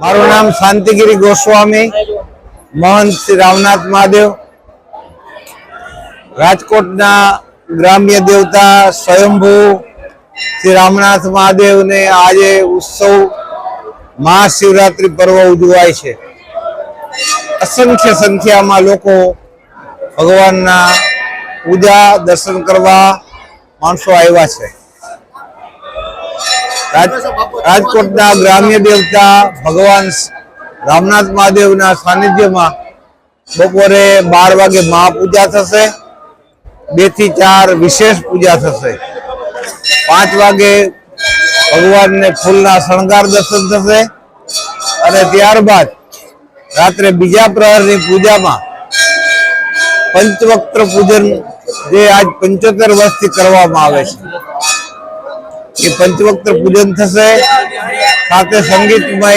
મારું નામ શાંતિગીરી ગોસ્વામી, મહંત શ્રી રામનાથ મહાદેવ. રાજકોટના ગ્રામ્ય દેવતા સ્વયંભૂ શ્રી રામનાથ મહાદેવને આજે ઉત્સવ મહાશિવરાત્રિ પર્વ ઉજવાય છે. અસંખ્ય સંખ્યામાં લોકો ભગવાનના પૂજા દર્શન કરવા માણસો આવ્યા છે. રાજકોટના ગ્રામ્ય દેવતા ભગવાન રામનાથ મહાદેવના સાનિધ્યમાં બપોરે બાર વાગે મહાપૂજા થશે. બેથી ચાર વિશેષ પૂજા થશે. પાંચ વાગે ભગવાનને ફૂલના શણગાર દર્શન થશે અને ત્યારબાદ રાત્રે બીજા પ્રહરની પૂજામાં પંચવક્ત્ર પૂજન જે આજ પંચોતેર વર્ષથી કરવામાં આવે છે. એ પંચવક્ત પૂજન થશે. સાથે સંગીતમય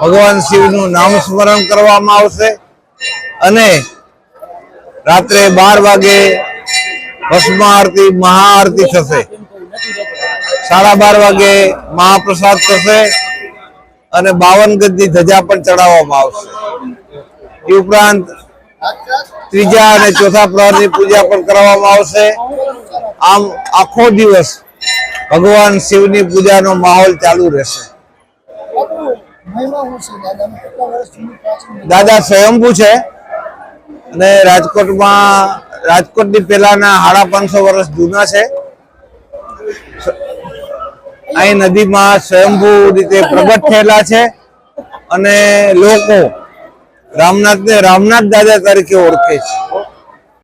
ભગવાન શિવનું નામ સ્મરણ કરવામાં આવશે. અને રાત્રે બાર વાગે ભસ્મ આરતી મહાઆરતી થશે. સાડા બાર વાગે મહાપ્રસાદ થશે અને બાવન ગજની ધજા પણ ચડાવવામાં આવશે. એ ઉપરાંત ત્રીજા અને ચોથા પ્રહરની પૂજા પણ કરવામાં આવશે. આમ આખો દિવસ ભગવાન શિવની પૂજાનો માહોલ ચાલુ રહેશે. દાદા સ્વયંભુ છે અને રાજકોટમાં, રાજકોટની પહેલાના સાડા પાંચસો વર્ષ જૂના છે. અહીં નદીમાં સ્વયંભૂ રીતે પ્રગટ થયેલા છે અને લોકો રામનાથને રામનાથ દાદા તરીકે ઓળખે છે.